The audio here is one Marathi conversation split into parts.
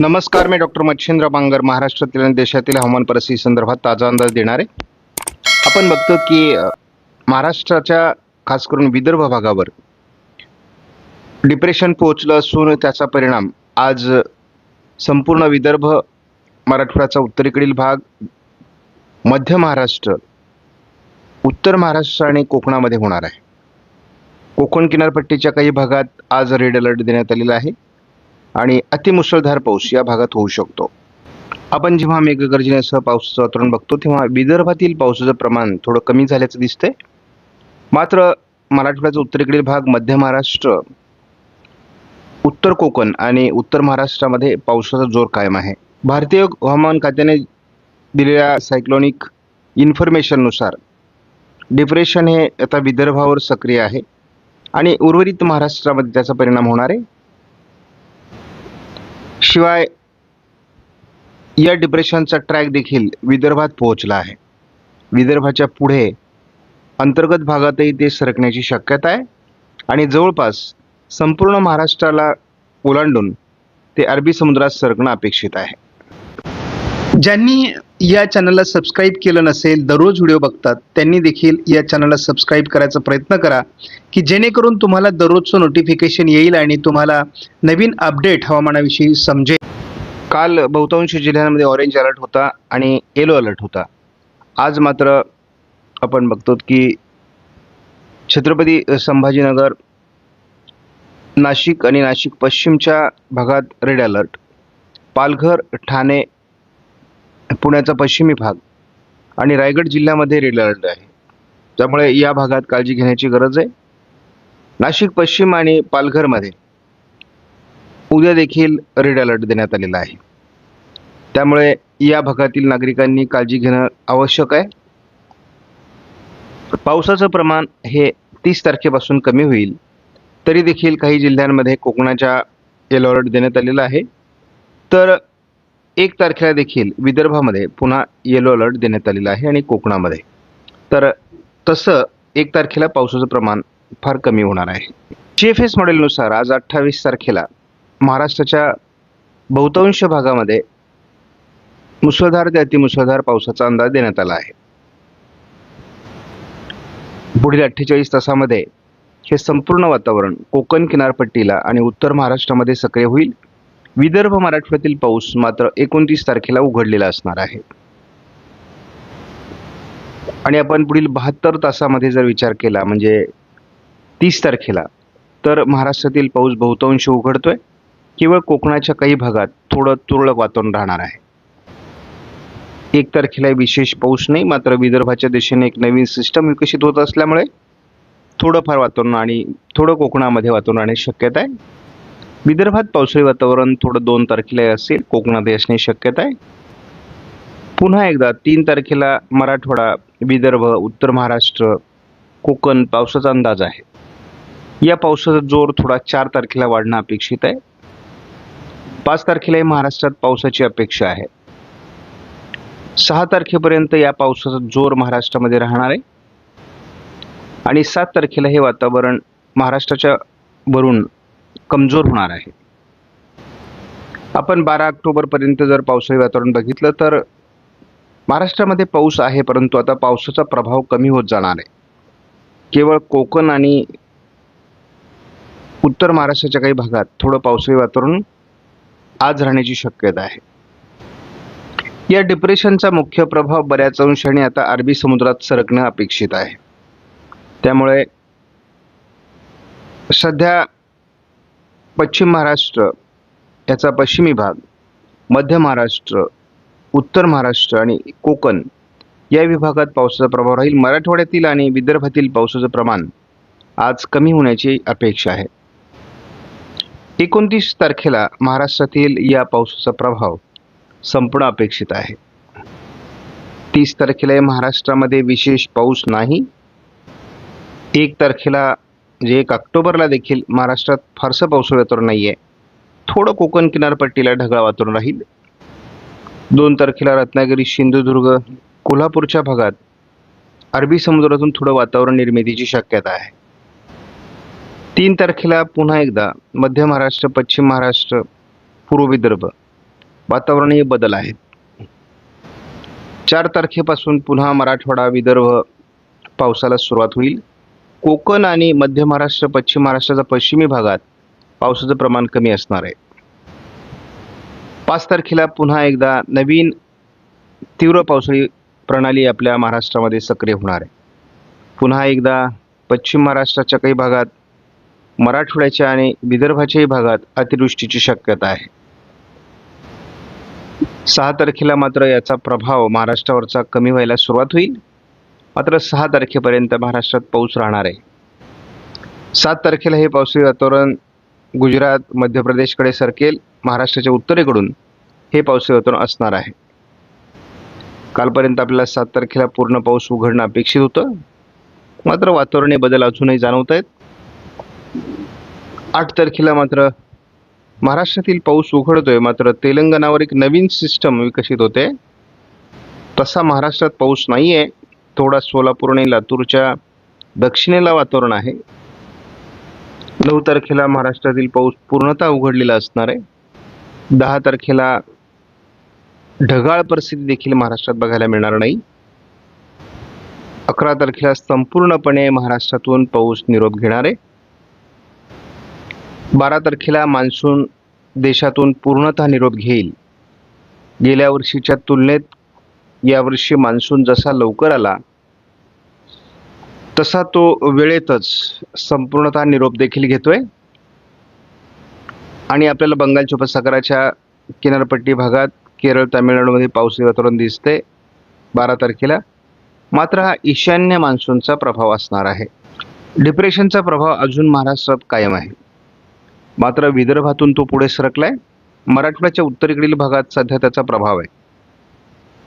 नमस्कार मी डॉक्टर मच्छिंद्र बांगर महाराष्ट्रातील आणि देशातील हवामान परिस्थिती संदर्भात ताजा अंदाज देणार. आहे आपण बघतो की महाराष्ट्राच्या खास करून विदर्भ भागावर डिप्रेशन पोहोचलं असून त्याचा परिणाम आज संपूर्ण विदर्भ मराठवाड्याचा उत्तरेकडील भाग मध्य महाराष्ट्र उत्तर महाराष्ट्र आणि कोकणामध्ये होणार आहे. कोकण किनारपट्टीच्या काही भागात आज रेड अलर्ट देण्यात आलेला आहे. आणि अतिमुसळधार पाऊस या भागात होऊ शकतो. आपण जेव्हा मेघगर्जनेसह पावसाचं वातावरण बघतो तेव्हा विदर्भातील पावसाचं प्रमाण थोडं कमी झाल्याचं दिसतंय. मात्र मराठवाड्याचा उत्तरेकडील भाग मध्य महाराष्ट्र उत्तर कोकण आणि उत्तर महाराष्ट्रामध्ये पावसाचा जोर कायम आहे. भारतीय हवामान खात्याने दिलेल्या सायक्लॉनिक इन्फॉर्मेशननुसार डिप्रेशन हे आता विदर्भावर सक्रिय आहे आणि उर्वरित महाराष्ट्रामध्ये त्याचा परिणाम होणार आहे. शिवाय या डिप्रेशनचा ट्रॅक देखील विदर्भात पोहोचला आहे. विदर्भाच्या पुढे अंतर्गत भागातही ते सरकण्याची शक्यता आहे. आणि जवळपास संपूर्ण महाराष्ट्राला ओलांडून ते अरबी समुद्रात सरकणं अपेक्षित आहे. ज्यांनी या चॅनलला सबस्क्राईब केलं नसेल दररोज व्हिडिओ बघतात त्यांनी देखील या चॅनलला सबस्क्राईब करायचा प्रयत्न करा की जेणेकरून तुम्हाला दररोजचं नोटिफिकेशन येईल आणि तुम्हाला नवीन अपडेट हवामानाविषयी समजेल. काल बहुतांश जिल्ह्यांमध्ये ऑरेंज अलर्ट होता आणि येलो अलर्ट होता. आज मात्र आपण बघतो की छत्रपती संभाजीनगर नाशिक आणि नाशिक पश्चिमच्या भागात रेड अलर्ट पालघर ठाणे पुण्याचा पश्चिमी भाग आणि रायगड जिल्ह्यामध्ये रेड अलर्ट आहे. त्यामुळे या भागात काळजी घेण्याची गरज आहे. नाशिक पश्चिम आणि पालघरमध्ये उद्या देखील रेड अलर्ट देण्यात आलेला आहे. त्यामुळे या भागातील नागरिकांनी काळजी घेणं आवश्यक आहे. पावसाचं प्रमाण हे तीस तारखेपासून कमी होईल. तरी देखील काही जिल्ह्यांमध्ये कोकणाच्या येलो अलर्ट देण्यात आलेला आहे. तर एक तारखेला देखील विदर्भामध्ये पुन्हा येलो अलर्ट देण्यात आलेला आहे आणि कोकणामध्ये. तर तसं एक तारखेला पावसाचं प्रमाण फार कमी होणार आहे. जी एफ एस मॉडेलनुसार आज अठ्ठावीस तारखेला महाराष्ट्राच्या बहुतांश भागामध्ये मुसळधार ते अतिमुसळधार पावसाचा अंदाज देण्यात आला आहे. पुढील अठ्ठेचाळीस तासामध्ये हे संपूर्ण वातावरण कोकण किनारपट्टीला आणि उत्तर महाराष्ट्रामध्ये सक्रिय होईल. विदर्भ मराठवाड्यातील पाऊस मात्र एकोणतीस तारखेला उघडलेला असणार आहे. आणि आपण पुढील बहात्तर तासामध्ये जर विचार केला म्हणजे तीस तारखेला तर महाराष्ट्रातील पाऊस बहुतांश उघडतोय. केवळ कोकणाच्या काही भागात थोडं तुरळक वातावरण राहणार आहे. एक तारखेला विशेष पाऊस नाही मात्र विदर्भाच्या दिशेने एक नवीन सिस्टम विकसित होत असल्यामुळे थोडंफार वातावरण आणि थोडं कोकणामध्ये वातावरण राहण्याची शक्यता आहे. विदर्भात पावसाळी वातावरण थोडं दोन तारखेला असेल. कोकणात असण्याची शक्यता आहे. पुन्हा एकदा तीन तारखेला मराठवाडा विदर्भ उत्तर महाराष्ट्र कोकण पावसाचा अंदाज आहे. या पावसाचा जोर थोडा चार तारखेला वाढणं अपेक्षित आहे. पाच तारखेलाही महाराष्ट्रात पावसाची अपेक्षा आहे. सहा तारखेपर्यंत या पावसाचा जोर महाराष्ट्रामध्ये राहणार आहे. आणि सात तारखेला हे वातावरण महाराष्ट्राच्या वरून कमजोर होणार आहे. आपण बारा ऑक्टोबरपर्यंत जर पावसाळी वातावरण बघितलं तर महाराष्ट्रामध्ये पाऊस आहे परंतु आता पावसाचा प्रभाव कमी होत जाणार आहे. केवळ कोकण आणि उत्तर महाराष्ट्राच्या काही भागात थोडं पावसाळी वातावरण आज राहण्याची शक्यता आहे. या डिप्रेशनचा मुख्य प्रभाव बऱ्याच अंशाने आता अरबी समुद्रात सरकणं अपेक्षित आहे. त्यामुळे सध्या पश्चिम महाराष्ट्र याचा पश्चिमी भाग मध्य महाराष्ट्र उत्तर महाराष्ट्र आणि कोकण या विभागात पावसाचा प्रभाव राहील. मराठवाड्यातील आणि विदर्भातील पावसाचं प्रमाण आज कमी होण्याची अपेक्षा आहे. एकोणतीस तारखेला महाराष्ट्रातील या पावसाचा प्रभाव संपणं अपेक्षित आहे. तीस तारखेला महाराष्ट्रामध्ये विशेष पाऊस नाही. एक तारखेला म्हणजे एक ऑक्टोबरला देखील महाराष्ट्रात फारसं पाऊस वातावरण नाही आहे थोडं कोकण किनारपट्टीला ढगाळ वातावरण राहील. दोन तारखेला रत्नागिरी सिंधुदुर्ग कोल्हापूरच्या भागात अरबी समुद्रातून थोडं वातावरण निर्मितीची शक्यता आहे. तीन तारखेला पुन्हा एकदा मध्य महाराष्ट्र पश्चिम महाराष्ट्र पूर्व विदर्भ वातावरणीय बदल आहेत. चार तारखेपासून पुन्हा मराठवाडा विदर्भ पावसाला सुरुवात होईल. कोकण आणि मध्य महाराष्ट्र पश्चिम महाराष्ट्राच्या पश्चिमी भागात पावसाचं प्रमाण कमी असणार आहे. पाच तारखेला पुन्हा एकदा नवीन तीव्र पावसाळी प्रणाली आपल्या महाराष्ट्रामध्ये सक्रिय होणार आहे. पुन्हा एकदा पश्चिम महाराष्ट्राच्या काही भागात मराठवाड्याच्या आणि विदर्भाच्याही भागात अतिवृष्टीची शक्यता आहे. सहा तारखेला मात्र याचा प्रभाव महाराष्ट्रावरचा कमी व्हायला सुरुवात होईल. मात्र सहा तारखेपर्यंत महाराष्ट्रात पाऊस राहणार आहे. सात तारखेला हे पावसाळी वातावरण गुजरात मध्य प्रदेशकडे सरकेल. महाराष्ट्राच्या उत्तरेकडून हे पावसाळी वातावरण असणार आहे. कालपर्यंत आपल्याला सात तारखेला पूर्ण पाऊस उघडणं अपेक्षित होतं. मात्र वातावरणीय बदल अजूनही जाणवत आहेत. आठ तारखेला मात्र महाराष्ट्रातील पाऊस उघडतोय. मात्र तेलंगणावर एक नवीन सिस्टम विकसित होते. तसा महाराष्ट्रात पाऊस नाही आहे थोडा सोलापूर आणि लातूरच्या दक्षिणेला वातावरण आहे. नऊ तारखेला महाराष्ट्रातील पाऊस पूर्णतः उघडलेला असणार आहे. दहा तारखेला ढगाळ परिस्थिती देखील महाराष्ट्रात बघायला मिळणार नाही. अकरा तारखेला संपूर्णपणे महाराष्ट्रातून पाऊस निरोप घेणार आहे. बारा तारखेला मान्सून देशातून पूर्णतः निरोप घेईल. गेल्या वर्षीच्या तुलनेत यावर्षी मान्सून जसा लवकर आला तसा तो वेळेतच संपूर्णतः निरोप देखील घेतोय. आणि आपल्याला बंगालच्या उपसागराच्या किनारपट्टी भागात केरळ तामिळनाडूमध्ये पावसाळी वातावरण दिसते बारा तारखेला. मात्र हा ईशान्य मान्सूनचा प्रभाव असणार आहे. डिप्रेशनचा प्रभाव अजून महाराष्ट्रात कायम आहे. मात्र विदर्भातून तो पुढे सरकलाय. मराठवाड्याच्या उत्तरेकडील भागात सध्या त्याचा प्रभाव आहे.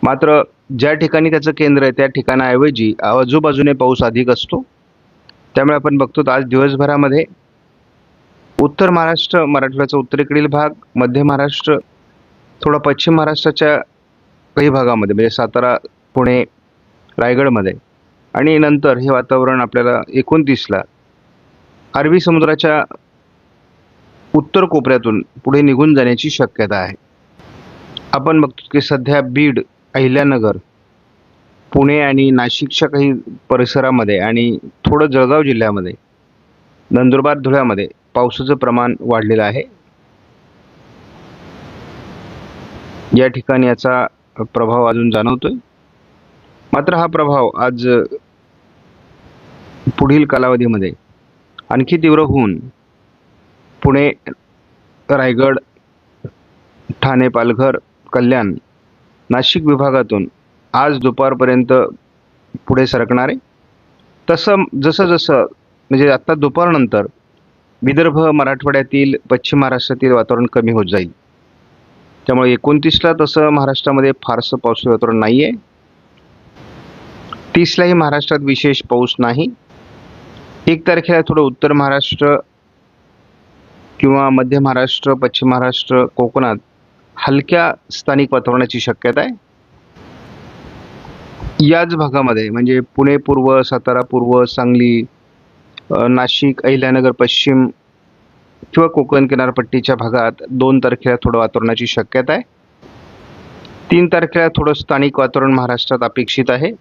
मात्र ज्या ठिकाणी त्याचं केंद्र आहे त्या ठिकाणाऐवजी आजूबाजूने पाऊस अधिक असतो त्यामुळे आपण बघतो आज दिवसभरामध्ये उत्तर महाराष्ट्र मराठवाड्याचा उत्तरेकडील भाग मध्य महाराष्ट्र थोडा पश्चिम महाराष्ट्राच्या काही भागामध्ये म्हणजे सातारा पुणे रायगडमध्ये. आणि नंतर हे वातावरण आपल्याला एकोणतीसला अरबी समुद्राच्या उत्तर कोपऱ्यातून पुढे निघून जाण्याची शक्यता आहे. आपण बघतो की सध्या बीड अहिल्यानगर पुणे आणि नाशिकच्या काही परिसरामध्ये आणि थोडं जळगाव जिल्ह्यामध्ये नंदुरबार धुळ्यामध्ये पावसाचं प्रमाण वाढलेलं आहे. या ठिकाणी याचा प्रभाव अजून जाणवतोय. मात्र हा प्रभाव आज पुढील कालावधीमध्ये आणखी तीव्र होऊन पुणे रायगड ठाणे पालघर कल्याण नाशिक विभागातून आज दुपारपर्यंत पुढे सरकणार. आहे तसं जसं जसं म्हणजे आत्ता दुपारनंतर विदर्भ मराठवाड्यातील पश्चिम महाराष्ट्रातील वातावरण कमी होत जाईल. त्यामुळे एकोणतीसला तसं महाराष्ट्रामध्ये फारसं पावसाचं वातावरण नाही आहे तीसलाही महाराष्ट्रात विशेष पाऊस नाही. एक तारखेला थोडं उत्तर महाराष्ट्र किंवा मध्य महाराष्ट्र पश्चिम महाराष्ट्र कोकणात हलक्या स्थानिक वातावरणाची शक्यता आहे. याच भागामध्ये म्हणजे पुणे पूर्व सातारा पूर्व सांगली नाशिक अहिल्यानगर पश्चिम किंवा कोकण किनारपट्टीच्या भागात दोन तारखेला थोडं वातावरणाची शक्यता आहे. तीन तारखेला थोडं स्थानिक वातावरण महाराष्ट्रात अपेक्षित आहे.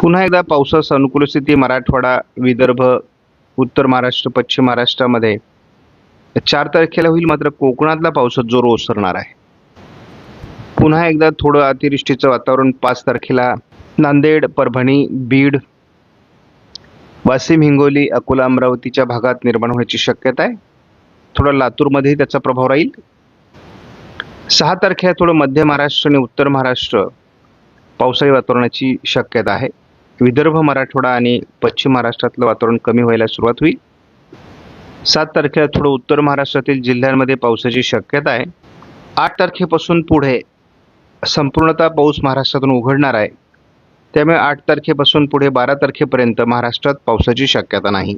पुन्हा एकदा पावसास अनुकूल स्थिती मराठवाडा विदर्भ उत्तर महाराष्ट्र पश्चिम महाराष्ट्रामध्ये चार तारखेला होईल मात्र कोकणातला पावसात जोर ओसरणार आहे. पुन्हा एकदा थोडं अतिवृष्टीचं वातावरण पाच तारखेला. नांदेड परभणी बीड वाशिम हिंगोली अकोला अमरावतीच्या भागात निर्माण होण्याची शक्यता आहे. थोडं लातूरमध्येही त्याचा प्रभाव राहील. सहा तारखेला थोडं मध्य महाराष्ट्र आणि उत्तर महाराष्ट्र पावसाळी वातावरणाची शक्यता आहे. विदर्भ मराठवाडा आणि पश्चिम महाराष्ट्रातलं वातावरण कमी व्हायला सुरुवात होईल. सात तारखेला थोडं उत्तर महाराष्ट्रातील जिल्ह्यांमध्ये पावसाची शक्यता आहे. आठ तारखेपासून पुढे संपूर्णतः पाऊस महाराष्ट्रातून उघडणार आहे. त्यामुळे आठ तारखेपासून पुढे बारा तारखेपर्यंत महाराष्ट्रात पावसाची शक्यता नाही.